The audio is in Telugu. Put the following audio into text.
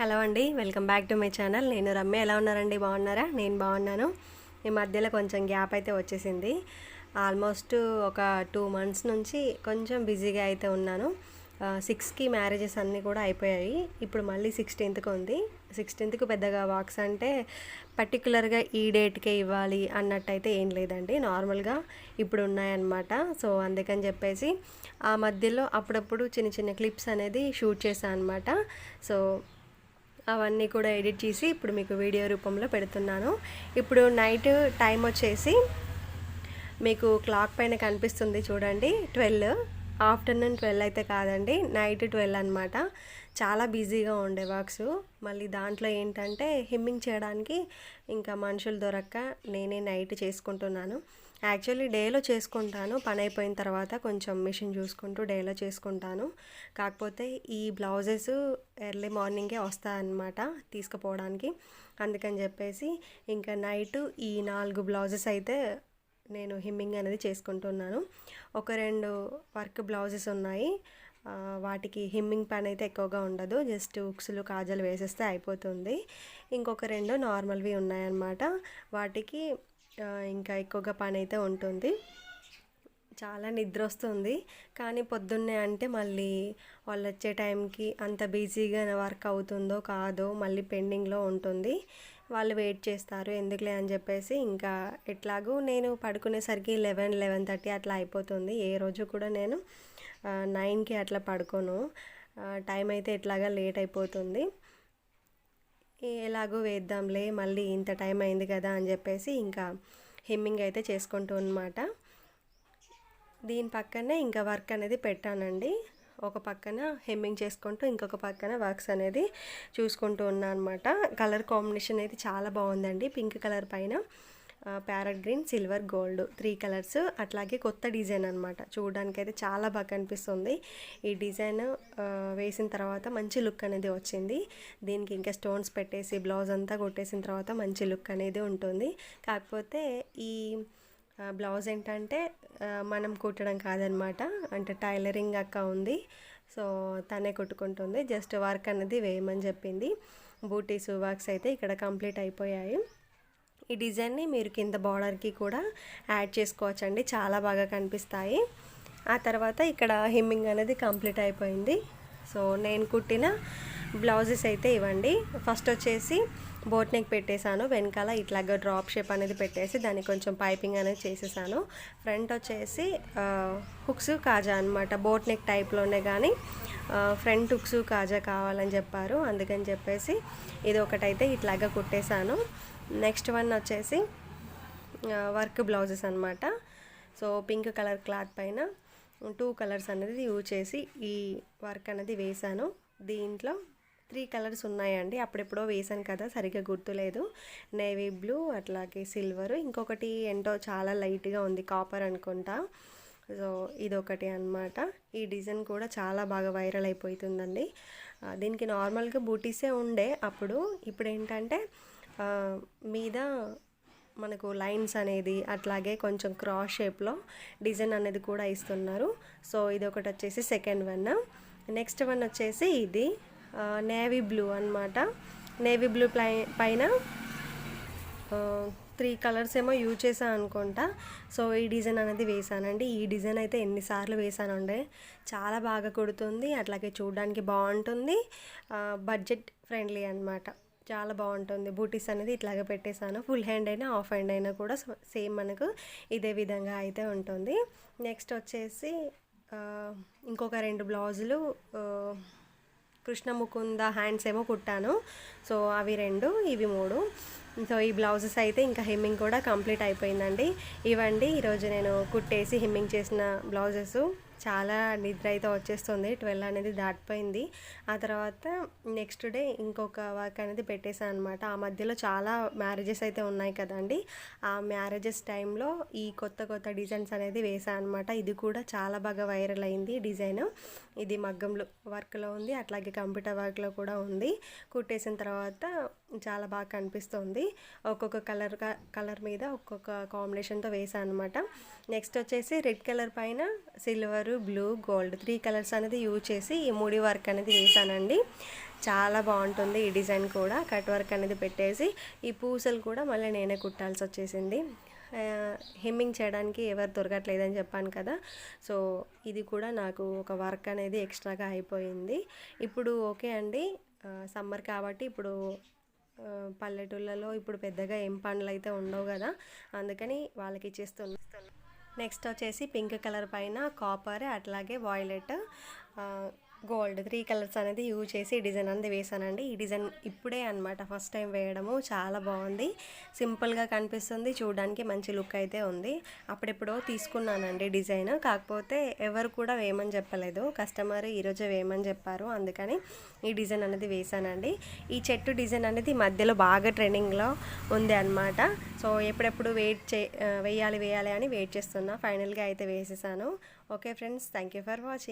హలో అండి welcome back to my channel. నేను రమ్య. ఎలా ఉన్నారండి? బాగున్నారా? నేను బాగున్నాను. ఈ మధ్యలో కొంచెం గ్యాప్ అయితే వచ్చేసింది. ఆల్మోస్ట్ ఒక టూ మంత్స్ నుంచి కొంచెం బిజీగా అయితే ఉన్నాను. సిక్స్కి మ్యారేజెస్ అన్నీ కూడా అయిపోయాయి. ఇప్పుడు మళ్ళీ సిక్స్టీన్త్కి ఉంది. సిక్స్టీన్త్కి పెద్దగా వాక్స్ అంటే పర్టికులర్గా ఈ డేట్కే ఇవ్వాలి అన్నట్టయితే ఏం లేదండి. నార్మల్గా ఇప్పుడు ఉన్నాయన్నమాట. సో అందుకని చెప్పేసి ఆ మధ్యలో అప్పుడప్పుడు చిన్న చిన్న క్లిప్స్ అనేది షూట్ చేశాను అనమాట సో అవన్నీ కూడా ఎడిట్ చేసి ఇప్పుడు మీకు వీడియో రూపంలో పెడుతున్నాను. ఇప్పుడు నైట్ టైం వచ్చేసి మీకు క్లాక్ పైన కనిపిస్తుంది చూడండి ట్వెల్వ్. ఆఫ్టర్నూన్ ట్వెల్వ్ అయితే కాదండి నైట్ ట్వెల్వ్ అనమాట చాలా బిజీగా ఉండే వర్క్స్ మళ్ళీ దాంట్లో ఏంటంటే హిమ్మింగ్ చేయడానికి ఇంకా మనుషులు దొరక్క నేనే నైట్ చేసుకుంటున్నాను. యాక్చువల్లీ డేలో చేసుకుంటాను. పని అయిపోయిన తర్వాత కొంచెం మిషన్ చూసుకుంటూ డేలో చేసుకుంటాను. కాకపోతే ఈ బ్లౌజెస్ ఎర్లీ మార్నింగే వస్తాయన్నమాట తీసుకుపోవడానికి. అందుకని చెప్పేసి ఇంకా నైట్ ఈ నాలుగు బ్లౌజెస్ అయితే నేను హిమ్మింగ్ అనేది చేసుకుంటున్నాను. ఒక రెండు వర్క్ బ్లౌజెస్ ఉన్నాయి. వాటికి హిమ్మింగ్ పని అయితే ఎక్కువగా ఉండదు. జస్ట్ ఉక్సులు కాజలు వేసేస్తే అయిపోతుంది. ఇంకొక రెండు నార్మల్వి ఉన్నాయన్నమాట. వాటికి ఇంకా ఎక్కువగా పని అయితే ఉంటుంది. చాలా నిద్ర వస్తుంది కానీ పొద్దున్నే అంటే మళ్ళీ వాళ్ళు వచ్చే టైంకి అంత బిజీగా వర్క్ అవుతుందో కాదో మళ్ళీ పెండింగ్లో ఉంటుంది. వాళ్ళు వెయిట్ చేస్తారు. ఎందుకులే అని చెప్పేసి ఇంకా ఎట్లాగూ నేను పడుకునేసరికి లెవెన్ లెవెన్ థర్టీ అట్లా అయిపోతుంది. ఏ రోజు కూడా నేను నైన్కి అట్లా పడుకోను. టైం అయితే ఎట్లాగా లేట్ అయిపోతుంది. ఎలాగో వేద్దాంలే మళ్ళీ ఇంత టైం అయింది కదా అని చెప్పేసి ఇంకా హెమ్మింగ్ అయితే చేసుకుంటూ అనమాట దీని పక్కనే ఇంకా వర్క్ అనేది పెట్టానండి. ఒక పక్కన హెమ్మింగ్ చేసుకుంటూ ఇంకొక పక్కన వర్క్స్ అనేది చూసుకుంటూ ఉన్నా అనమాట కలర్ కాంబినేషన్ అయితే చాలా బాగుందండి పింక్ కలర్ పైన. Parrot green silver gold three colours అట్లాగే కొత్త డిజైన్ అనమాట చూడడానికి అయితే చాలా బాగా కనిపిస్తుంది. ఈ డిజైన్ వేసిన తర్వాత మంచి లుక్ అనేది వచ్చింది. దీనికి ఇంకా స్టోన్స్ పెట్టేసి బ్లౌజ్ అంతా కొట్టేసిన తర్వాత మంచి లుక్ అనేది ఉంటుంది. కాకపోతే ఈ బ్లౌజ్ ఏంటంటే మనం కుట్టడం కాదనమాట అంటే టైలరింగ్ అక్క ఉంది. సో తనే కుట్టుకుంటుంది. జస్ట్ వర్క్ అనేది వేయమని చెప్పింది. బూటీస్ వర్క్స్ అయితే ఇక్కడ కంప్లీట్ అయిపోయాయి. ఈ డిజైన్ని మీరు కింద బార్డర్కి కూడా యాడ్ చేసుకోవచ్చండి. చాలా బాగా కనిపిస్తాయి. ఆ తర్వాత ఇక్కడ హిమ్మింగ్ అనేది కంప్లీట్ అయిపోయింది. సో నేను కుట్టిన బ్లౌజెస్ అయితే ఇవ్వండి. ఫస్ట్ వచ్చేసి బోట్ నెక్ పెట్టేశాను. వెనకాల ఇట్లాగా డ్రాప్ షేప్ అనేది పెట్టేసి దానికి కొంచెం పైపింగ్ అనేది చేసేసాను. ఫ్రంట్ వచ్చేసి హుక్స్ కాజా అనమాట బోట్ నెక్ టైప్లోనే కానీ ఫ్రంట్ హుక్స్ కాజా కావాలని చెప్పారు. అందుకని చెప్పేసి ఇది ఒకటైతే ఇట్లాగా కుట్టేశాను. నెక్స్ట్ వన్ వచ్చేసి వర్క్ బ్లౌజెస్ అనమాట సో పింక్ కలర్ క్లాత్ పైన టూ కలర్స్ అనేది యూజ్ చేసి ఈ వర్క్ అనేది వేశాను. దీంట్లో త్రీ కలర్స్ ఉన్నాయండి. అప్పుడెప్పుడో వేసాను కదా సరిగ్గా గుర్తులేదు. నేవీ బ్లూ అట్లాగే సిల్వర్. ఇంకొకటి ఏంటో చాలా లైట్గా ఉంది కాపర్ అనుకుంటా. సో ఇదొకటి అనమాట ఈ డిజైన్ కూడా చాలా బాగా వైరల్ అయిపోతుందండి. దీనికి నార్మల్గా బూటీసే ఉండే. అప్పుడు ఇప్పుడు ఏంటంటే మీద మనకు లైన్స్ అనేది అట్లాగే కొంచెం క్రాస్ షేప్లో డిజైన్ అనేది కూడా ఇస్తున్నారు. సో ఇది ఒకటి వచ్చేసి సెకండ్ వన్. నెక్స్ట్ వన్ వచ్చేసి ఇది నేవీ బ్లూ అనమాట నేవీ బ్లూ ప్లై పైన త్రీ కలర్స్ ఏమో యూజ్ చేశాను అనుకుంటా. సో ఈ డిజైన్ అనేది వేసానండి ఈ డిజైన్ అయితే ఎన్నిసార్లు వేసానండి చాలా బాగా కుడుతుంది. అట్లాగే చూడడానికి బాగుంటుంది. బడ్జెట్ ఫ్రెండ్లీ అనమాట చాలా బాగుంటుంది. బూటీస్ అనేది ఇట్లాగే పెట్టేశాను. ఫుల్ హ్యాండ్ అయినా ఆఫ్ హ్యాండ్ అయినా కూడా సేమ్ మనకు ఇదే విధంగా అయితే ఉంటుంది. నెక్స్ట్ వచ్చేసి ఇంకొక రెండు బ్లౌజులు కృష్ణ ముకుంద హ్యాండ్స్ ఏమో కుట్టాను. సో అవి రెండు ఇవి మూడు. సో ఈ బ్లౌజెస్ అయితే ఇంకా హెమ్మింగ్ కూడా కంప్లీట్ అయిపోయిందండి. ఇవండి ఈరోజు నేను కుట్టేసి హెమ్మింగ్ చేసిన బ్లౌజెస్. చాలా నిద్ర అయితే వచ్చేస్తుంది. ట్వెల్వ్ అనేది దాటిపోయింది. ఆ తర్వాత నెక్స్ట్ డే ఇంకొక వర్క్ అనేది పెట్టేశాను అనమాట ఆ మధ్యలో చాలా మ్యారేజెస్ అయితే ఉన్నాయి కదండి. ఆ మ్యారేజెస్ టైంలో ఈ కొత్త కొత్త డిజైన్స్ అనేది వేసాను అనమాట ఇది కూడా చాలా బాగా వైరల్ అయింది డిజైన్. ఇది మగ్గంలో వర్క్లో ఉంది. అట్లాగే కంప్యూటర్ వర్క్లో కూడా ఉంది. కుట్టేసిన తర్వాత చాలా బాగా కనిపిస్తుంది. ఒక్కొక్క కలర్ కలర్ మీద ఒక్కొక్క కాంబినేషన్తో వేసాను అనమాట నెక్స్ట్ వచ్చేసి రెడ్ కలర్ పైన silver blue gold three colours అనేది యూజ్ చేసి ఈ ముడి వర్క్ అనేది వేసానండి చాలా బాగుంటుంది ఈ డిజైన్ కూడా. కట్ వర్క్ అనేది పెట్టేసి ఈ పూసలు కూడా మళ్ళీ నేనే కుట్టాల్సి వచ్చేసింది. హెమ్మింగ్ చేయడానికి ఎవరు దొరకట్లేదని చెప్పాను కదా. సో ఇది కూడా నాకు ఒక వర్క్ అనేది ఎక్స్ట్రాగా అయిపోయింది. ఇప్పుడు ఓకే అండి. సమ్మర్ కాబట్టి ఇప్పుడు పల్లెటూళ్ళలో ఇప్పుడు పెద్దగా ఏం పండ్లు అయితే ఉండవు కదా అందుకని వాళ్ళకి ఇచ్చేస్తున్నా నెక్స్ట్ వచ్చేసి పింక్ కలర్ పైన కాపర్ అట్లాగే వాయిలెట్ గోల్డ్ త్రీ కలర్స్ అనేది యూజ్ చేసి ఈ డిజైన్ అనేది వేసానండి ఈ డిజైన్ ఇప్పుడే అనమాట ఫస్ట్ టైం వేయడము. చాలా బాగుంది. సింపుల్గా కనిపిస్తుంది. చూడడానికి మంచి లుక్ అయితే ఉంది. అప్పుడెప్పుడో తీసుకున్నానండి డిజైన్. కాకపోతే ఎవరు కూడా వేయమని చెప్పలేదు. కస్టమర్ ఈరోజే వేయమని చెప్పారు. అందుకని ఈ డిజైన్ అనేది వేసానండి ఈ చెట్టు డిజైన్ అనేది మధ్యలో బాగా ట్రెండింగ్లో ఉంది అనమాట సో ఎప్పుడెప్పుడు వెయిట్ చే వేయాలి వేయాలి అని వెయిట్ చేస్తున్నా. ఫైనల్గా అయితే వేసేసాను. Okay friends thank you for watching.